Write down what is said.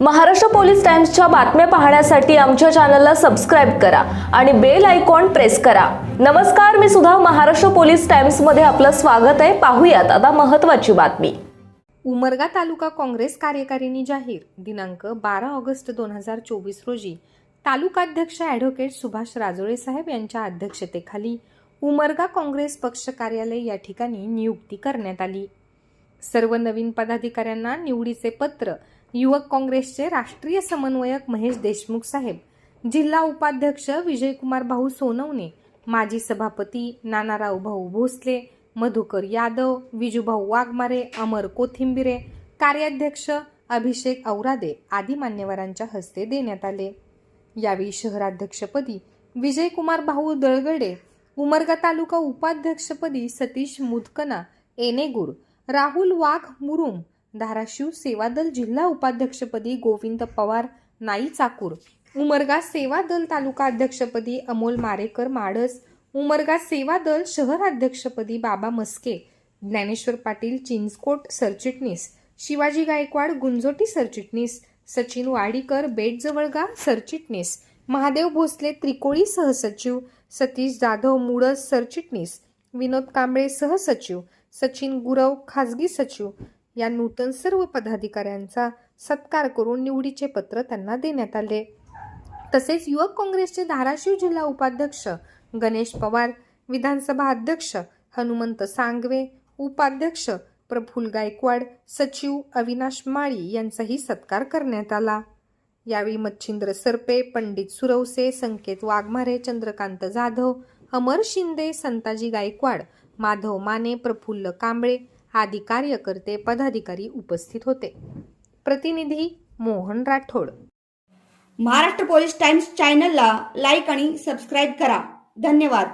Maharashtra police टाइम्सच्या बातम्या पाहण्यासाठी आमच्या चॅनलला सबस्क्राईब करा आणि बेल आयकॉन प्रेस करा. नमस्कार मी सुद्धा महाराष्ट्र पोलीस टाइम्समध्ये आपलं स्वागत आहे. पाहूयात आता महत्वाची बातमी. उमरगा तालुका काँग्रेस कार्यकारिणी जाहीर दिनांक बारा ऑगस्ट दोन हजार चोवीस रोजी. तालुकाध्यक्ष ॲडव्होकेट सुभाष राजोळे साहेब यांच्या अध्यक्षतेखाली उमरगा काँग्रेस पक्ष कार्यालय या ठिकाणी नियुक्ती करण्यात आली. सर्व नवीन पदाधिकाऱ्यांना निवडीचे पत्र युवक काँग्रेसचे राष्ट्रीय समन्वयक महेश देशमुख साहेब जिल्हा उपाध्यक्ष विजयकुमार भाऊ सोनवणे माजी सभापती नानाराव भाऊ भोसले मधुकर यादव विजूभाऊ वाघमारे अमर कोथिंबिरे कार्याध्यक्ष अभिषेक औरादे आदी मान्यवरांच्या हस्ते देण्यात आले. यावेळी शहराध्यक्षपदी विजयकुमार भाऊ दळगडे उमरगा तालुका उपाध्यक्षपदी सतीश मुदकना एनेगूर राहुल वाघ मुरुम धाराशिव सेवादल जिल्हा उपाध्यक्षपदी गोविंद पवार नाई चाकूर. उमरगा सेवा दल तालुका अध्यक्षपदी अमोल मारेकर माडस. उमरगा सेवा दल शहर अध्यक्षपदी बाबा मस्के. ज्ञानेश्वर पाटील चिंचकोट सरचिटणीस. शिवाजी गायकवाड गुंजोटी सरचिटणीस. सचिन वाडीकर बेटजवळगा सरचिटणीस. महादेव भोसले त्रिकोळी सहसचिव. सतीश जाधव मुळस सरचिटणीस. विनोद कांबळे सहसचिव. सचिन गुरव खाजगी सचिव. या नूतन सर्व पदाधिकाऱ्यांचा सत्कार करून निवडीचे पत्र त्यांना देण्यात आले. तसेच युवक काँग्रेसचे धाराशिव जिल्हा उपाध्यक्ष गणेश पवार विधानसभा अध्यक्ष हनुमंत सांगवे उपाध्यक्ष प्रफुल गायकवाड सचिव अविनाश माळी यांचाही सत्कार करण्यात आला. यावेळी मच्छिंद्र सरपे पंडित सुरवसे संकेत वाघमारे चंद्रकांत जाधव अमर शिंदे संताजी गायकवाड माधव माने प्रफुल्ल कांबळे आदी कार्यकर्ते पदाधिकारी उपस्थित होते. प्रतिनिधी मोहन राठोड. महाराष्ट्र पोलीस टाइम्स चॅनलला लाईक आणि सबस्क्राईब करा. धन्यवाद.